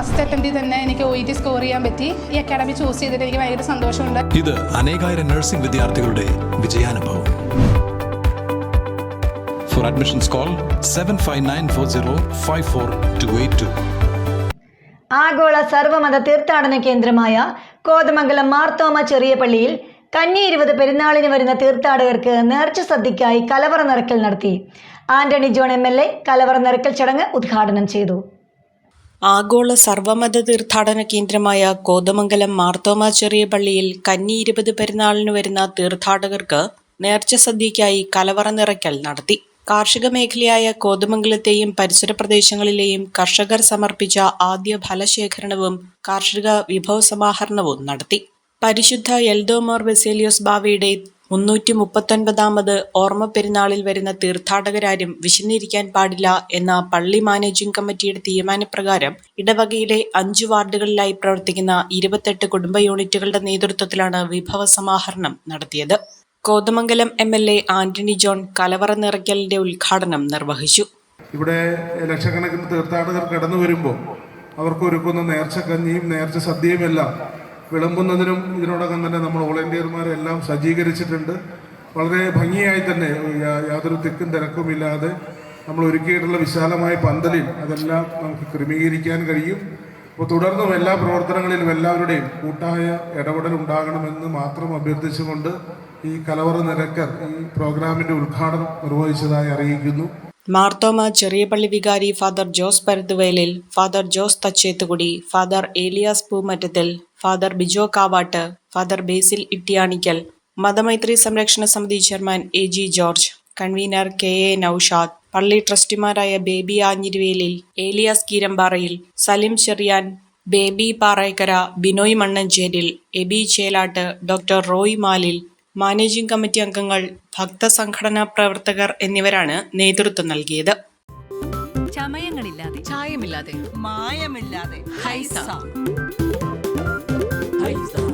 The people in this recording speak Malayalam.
ഫസ്റ്റ് അറ്റംപ്റ്റിൽ തന്നെ എനിക്ക് ഒ ടി സ്കോർ ചെയ്യാൻ പറ്റി. ഈ അക്കാഡമി ചൂസ് ചെയ്തിട്ട് എനിക്ക് ഭയങ്കര സന്തോഷമുണ്ട്. ഇത് അനേകായിരം നഴ്സിംഗ് വിദ്യാർത്ഥികളുടെ വിജയാനുഭവം. For admissions call seven five nine four zero five four two eight two ആഗോള സർവമത തീർത്ഥാടന കേന്ദ്രമായ കോതമംഗലം മാർത്തോമ ചെറിയ പള്ളിയിൽ കന്നി ഇരുപത് പെരുന്നാളിന് വരുന്ന തീർത്ഥാടകർക്ക് നേർച്ച സദ്യക്കായി കലവറ നിറക്കൽ നടത്തി. Antony John M L A കലവറ നിറക്കൽ ചടങ്ങ് ഉദ്ഘാടനം ചെയ്തു. ആഗോള സർവമത തീർത്ഥാടന കേന്ദ്രമായ കോതമംഗലം മാർത്തോമ ചെറിയ പള്ളിയിൽ കന്നി ഇരുപത് പെരുന്നാളിന് വരുന്ന തീർത്ഥാടകർക്ക് നേർച്ച സദ്യയ്ക്കായി കലവറ നിറയ്ക്കൽ നടത്തി. കാർഷിക മേഖലയായ കോതമംഗലത്തെയും പരിസര പ്രദേശങ്ങളിലെയും കർഷകർ സമർപ്പിച്ച ആദ്യ ഫലശേഖരണവും കാർഷിക വിഭവ സമാഹരണവും നടത്തി. പരിശുദ്ധ എൽദോമോർ ബെസേലിയോസ് ബാവയുടെ മുന്നൂറ്റി മുപ്പത്തൊൻപതാമത് ഓർമ്മ പെരുന്നാളിൽ വരുന്ന തീർത്ഥാടകരാരും വിശന്നിരിക്കാൻ പാടില്ല എന്ന പള്ളി മാനേജിംഗ് കമ്മിറ്റിയുടെ തീരുമാനപ്രകാരം ഇടവകയിലെ അഞ്ചു വാർഡുകളിലായി പ്രവർത്തിക്കുന്ന ഇരുപത്തെട്ട് കുടുംബ യൂണിറ്റുകളുടെ നേതൃത്വത്തിലാണ് വിഭവ സമാഹരണം നടത്തിയത്. Kothamangalam M L A Antony John കലവറ നിറയ്ക്കലിന്റെ ഉദ്ഘാടനം നിർവഹിച്ചു. ഇവിടെ ലക്ഷക്കണക്കിന് തീർത്ഥാടകർ കടന്നു വരുമ്പോൾ അവർക്ക് ഒരുക്കുന്ന നേർച്ച കഞ്ഞിയും നേർച്ച സദ്യയുമെല്ലാം വിളമ്പുന്നതിനും ഇതിനോടകം തന്നെ നമ്മൾ വോളണ്ടിയർമാരെല്ലാം സജ്ജീകരിച്ചിട്ടുണ്ട്. വളരെ ഭംഗിയായി തന്നെ യാതൊരു തിക്കും തിരക്കുമില്ലാതെ നമ്മൾ ഒരുക്കിയിട്ടുള്ള വിശാലമായ പന്തലിൽ അതെല്ലാം നമുക്ക് ക്രമീകരിക്കാൻ കഴിയും. അപ്പോൾ തുടർന്നും എല്ലാ പ്രവർത്തനങ്ങളിലും എല്ലാവരുടെയും കൂട്ടായ ഇടപെടൽ ഉണ്ടാകണമെന്ന് മാത്രം അഭ്യർത്ഥിച്ചുകൊണ്ട് ഈ കലവറ നിരക്കർ ഈ പ്രോഗ്രാമിന്റെ ഉദ്ഘാടനം നിർവഹിച്ചതായി അറിയിക്കുന്നു. മാർത്തോമ ചെറിയ പള്ളി വികാരി father Jose Paruthuvelil father Jose Thachethukudi father Elias Poomattathil father Bijo Kavattu father Basil Ittiyanickal മതമൈത്രി സംരക്ഷണ സമിതി chairman A G George convener K A Noushad പള്ളി ട്രസ്റ്റിമാരായ Baby Anjiruvelil Elias Keerambarayil Salim Cherian Baby Parakkara Binoy Mannancheril Aby Chelattu doctor Roy Malil managing committee അംഗങ്ങൾ ഭക്തസംഘടനാ പ്രവർത്തകർ എന്നിവരാണ് നേതൃത്വം നൽകിയത്. ചമയങ്ങളില്ലാതെ ചായമില്ലാതെ മായമില്ലാതെ I use the